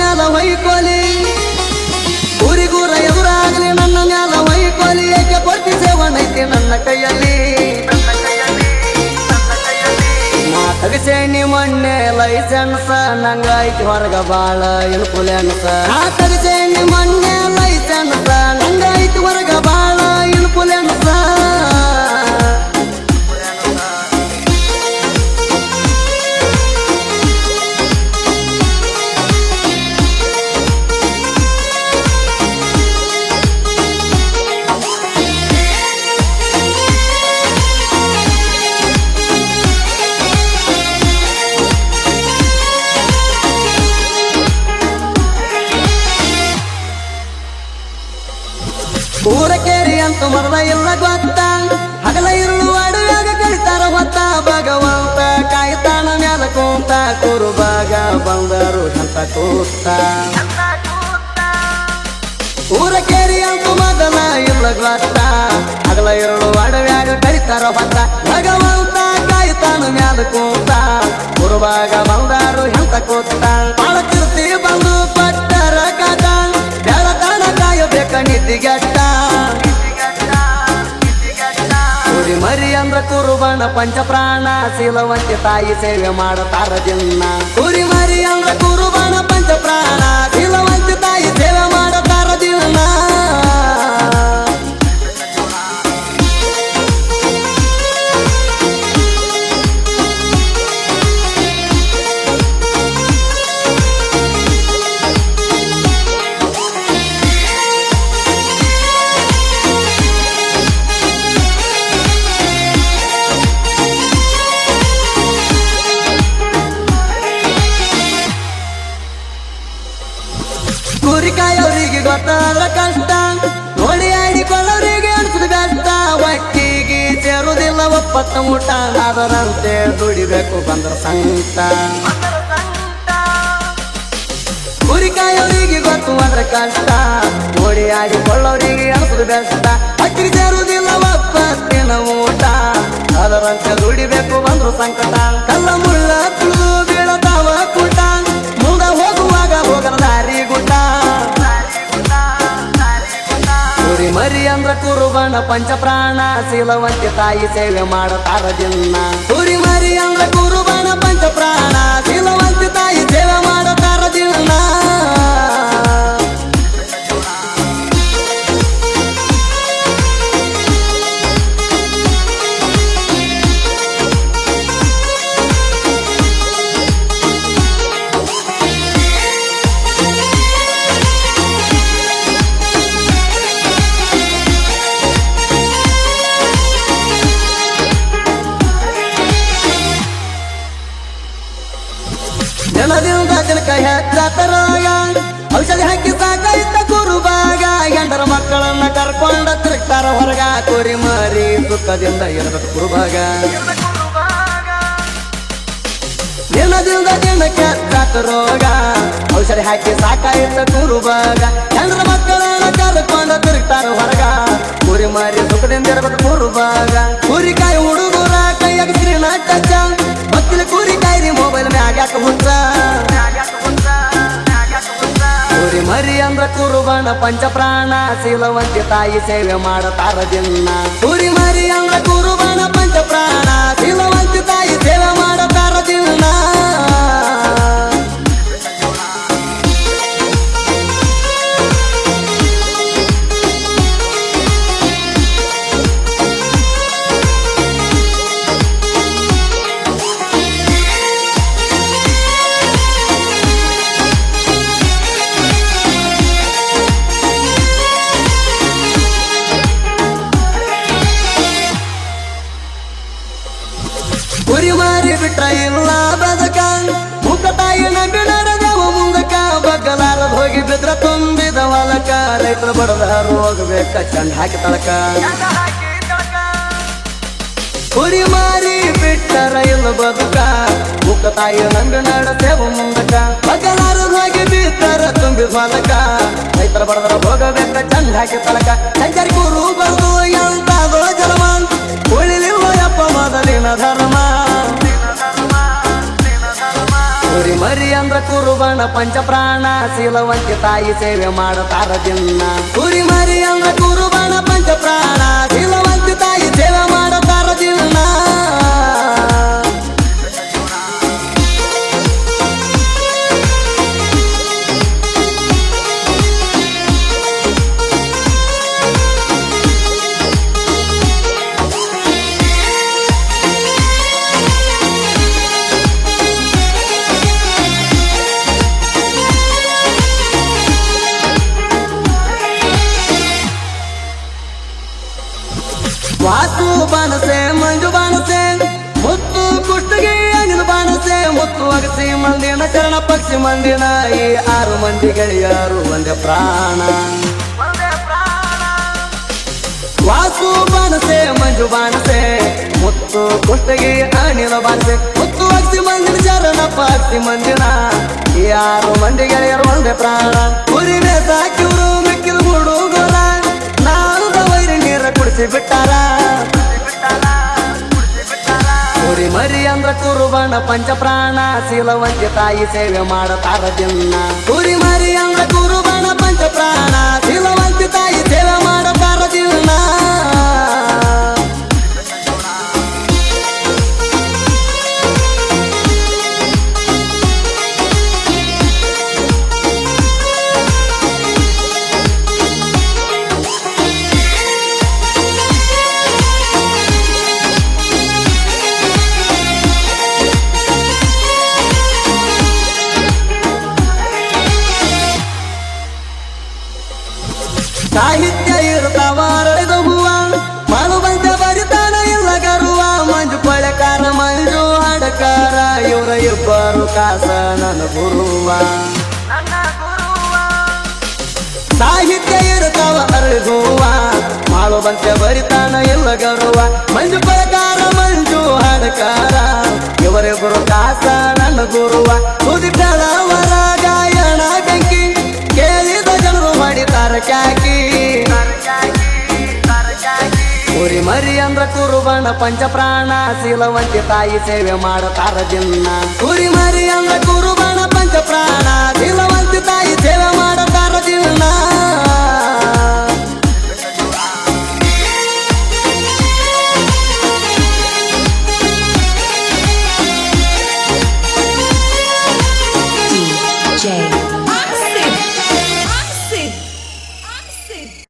ಮ್ಯಾಲ ಹೊಯ್ಕೊಲಿ. ಊರಿಗೂರ ಎದುರಾಗಲಿ, ನನ್ನ ಮ್ಯಾಲ ಹೊಯ್ಕೊಲಿ. ಏಕೆ ಕೊಡ್ತಿ ಸೇವನೈತಿ ನನ್ನ ಕೈಯಲ್ಲಿ? ನಾ ಮಣ್ಣೆ ಮೊನ್ನೆ ಲೈಸೆನ್ಸ್, ನಂಗ ಐತಿ ಹೊರಗ ಬಾಳ ಇನ್ಫ್ಲುಯೆನ್ಸ್. ನಾ ತಗಸೇನಿ ಮೊನ್ನೆ ಲೈಸೆನ್ಸ್, ನಂಗ ಐತಿ ಹೊರಗ ಬಾಳ ಇನ್ಫ್ಲುಯೆನ್ಸ್. ಅಂತ ಮರದ ಇಲ್ಲ ಗೊತ್ತ. ಹಗಲ ಇರುಳು ಅಡುವಾಗ ಕಳಿತಾರ ಹೊತ್ತ. ಭಗವಂತ ಕಾಯ್ತಾನ ಮ್ಯಾಲ ಕೂತ. ಕುರುಬಾಗ ಬಂದರು ಅಂತ ಕೂತ. ಊರ ಕೇರಿ ಅಂತ ಮೊದಲ ಇಲ್ಲ ಗೊತ್ತ. ಹಗಲ ಇರುಳು ಅಡುವಾಗ ಕಳಿತಾರ ಹೊತ್ತ. ಭಗವಂತ ಕಾಯ್ತಾನ ಮ್ಯಾಲ ಕೂತ. ಕುರುಬಾಗ ಬಂದರು ಹಂತ ಕೂತ. ಬಾಳ ಕೀರ್ತಿ ಬಂದು ಪಟ್ಟರ ಕಾಟ ಬೆಳತನ ಕಾಯಬೇಕ ನಿದ್ದಿಗೆಟ್ಟ. ಮರಿ ಪಂಚಪ್ರಾಣ ಶೀಲವಂತಿ ತಾಯಿ ಸೇವೆ ಮಾಡುತ್ತಾರ ದಿನ ಕುರಿ ಮರಿ ಅಂದ್ರ ಕುರುಬನ ಪಂಚ ಪ್ರಾಣ ಶೀಲವಂತಿ ತಾಯಿ ಸೇವೆ ಮಾಡುತ್ತಾರ ದಿನ ಮೂಟ ಊಟ ಅದರಂತೆ ದುಡಿಬೇಕು ಬಂದ್ರ ಸಂತ ಕುರಿಕಾಯವ್ರಿಗೆ ಗೊತ್ತು ಅಂದ್ರೆ ಕಷ್ಟ. ಓಡಿ ಆಡಿಕೊಳ್ಳೋರಿಗೆ ಅನ್ಸುದು ಬೆಸ್ತ ಅಕ್ಕಿ ಕುರುಬಣ ಪಂಚ ಪ್ರಾಣ ಶೀಲವಂತಿ ತಾಯಿ ಸೇವೆ ಮಾಡುತ್ತಾರ ದಿನ ಸೂರಿ ಮರಿ ಅಂದ್ರ ಕುರುಬಣ ಪಂಚ ಪ್ರಾಣ ಶೀಲವಂತಿ ತಾಯಿ ಸೇವೆ ಹೆಚ್ಚತರಾಗ ಔಷಧಿ ಹಾಕಿ ಸಾಕೈತ ಕುರುಬಾಗ. ಗಂಡರ ಮಕ್ಕಳನ್ನ ಕರ್ಕೊಂಡ ತಿರುಗ್ತಾರ ಹೊರಗ. ಕುರಿ ಮರಿ ಸುಖದಿಂದ ಇರಬೇಕು ಕುರುಬಾಗ. ದಿನದಿಂದ ದಿನಕ್ಕೆ ರೋಗ. ಔಷಧಿ ಹಾಕಿ ಸಾಕಾಯಿತ ಕುರುಬಾಗ. ಗಂಡರ ಮಕ್ಕಳನ್ನ ಕರ್ಕೊಂಡ ತಿರುಗ್ತಾರ ಹೊರಗ. ಕುರಿ ಮಾರಿ ಸುಖದಿಂದ ಇರಬೇಕು ಕುರುಬಾಗ. ಕುರಿಕಾಯಿ ಹುಡುಗರ ಅಂದ್ರ ಪಂಚಪ್ರಾಣ ಪಂಚ ಪ್ರಾಣ ಶೀಲವಂತಿ ತಾಯಿ ಸೇವೆ ಮಾಡತಾರ ದಿನ. ಕುರಿ ಮರಿ ಅಂದ್ರ ಹೋಗ್ಬೇಕ ಚಂದ ಹಾಕಿ ತಳಕ. ಕುರಿ ಮಾರಿ ಬಿಟ್ಟರ ಇಲ್ಲ ಬದುಕ. ಮುಖ ತಾಯಿ ನಂಗ ನಡೆದೇವ ಮುಂದಕ. ಬಗ್ಗಲಾರದ್ ಹೋಗಿ ಬಿತ್ತರ ತುಂಬಿ ಹೊಲಕ. ರೈತರ ಬಡದರ ಹೋಗಬೇಕ ಚಂದ ಹಾಕಿ ತಳಕ. ಸಂಚಾರಿ ಗುರು ಬರುದು ಮರಿ ಅಂದ್ರ ಕುರುಬಣ ಪಂಚಪ್ರಾಣ ಶೀಲವಂತಿ ತಾಯಿ ಸೇವೆ ಮಾಡುತ್ತಾರ ದಿನ. ಕುರಿ ಮರಿ ಅಂದ್ರ ಕುರುಬಣ ಪಂಚಪ್ರಾಣ ಶೀಲವಂತಿ ತಾಯಿ ಸೇವೆ ಮಾಡುತ್ತಾರ ಬಾಣಸೆ ಮಂಜು ಬಾಣಸೆ ಮುತ್ತು ಕುಷ್ಟಗಿ ಅನಿಲ್ ಬಾಣಸೆ ಮುತ್ತು ಅಗಸಿ ಮಂದಿನ ಚರಣ ಪಕ್ಷಿ ಮಂದಿನ. ಈ ಆರು ಮಂದಿ ಗೆಳೆಯರು ಒಂದೇ ಪ್ರಾಣ. ವಾಸು ಬಾಣಸೆ ಮಂಜು ಬಾಣಸೆ ಮುತ್ತು ಕುಷ್ಟಗಿ ಅನಿಲ ಬಾಣಸೆ ಮುತ್ತು ಅಗಸಿ ಮಂದಿನ ಚರಣ ಪಕ್ಷಿ ಮಂದಿನ. ಈ ಆರು ಮಂದಿ ಗೆಳೆಯರು ಒಂದೇ ಪ್ರಾಣ. ಕುರಿ ಸಾಕಿರು ಮಿಕ್ಕಿದ ಹುಡುಗರ ನಾನು ವೈರಿ ನೀರ ಕುಡಿಸಿ ಬಿಟ್ಟಾರ. ಮರಿ ಅಂದ್ರ ಕುರುಬಣ ಪಂಚಪ್ರಾಣ ಶೀಲವಂತಿ ತಾಯಿ ಸೇವೆ ಮಾಡತಾರ ದಿನ. ಕುರಿ ಸಾಹಿತ್ಯ ಇರ್ತಾವ ಅರಳಿದ ಹೂವ ಮಾಡು ಬಂದ ಬರಿತಾನ ಇಲ್ಲ ಗರುವ ಮಂಜು ಪಳಕಾರ ಮಂಜು ಹಡಕಾರ ಇವರ ಇಬ್ಬರು ಕಾಸ ನನ್ನ ಗುರುವ. ಸಾಹಿತ್ಯ ಇರ್ತಾವ ಅರಗುವ ಮಾಳು ಬಂತೆ ಬರಿತಾನ ಇಲ್ಲ ಗರುವ ಮಂಜು ಪಳಕಾರ ಮಂಜು ಹಡಕಾರ ಇವರಿಬ್ಬರು ಕಾಸ ನನ್ನ ಗುರುವ. ಸುದಿಟ್ಟಳವರ ಗಾಯಣ ಬೆಂಕಿ ಕೇಳಿದ ಜನರು ಮಾಡಿದ್ದಾರೆ ಕ್ಯಾಕಿ. ಕುರಿ ಮರಿ ಅಂದ್ರ ಕುರುಬಣ ಪಂಚ ಪ್ರಾಣ ತಾಯಿ ಸೇವೆ ಮಾಡುತ್ತಾರ ದಿನ. ಕುರಿ ಮರಿ ಅಂದ್ರ ಕುರುಬಣ ಪಂಚ ಪ್ರಾಣ ಶೀಲವಂತಿ ತಾಯಿ ಸೇವೆ ಮಾಡುತ್ತಾರ ದಿನ.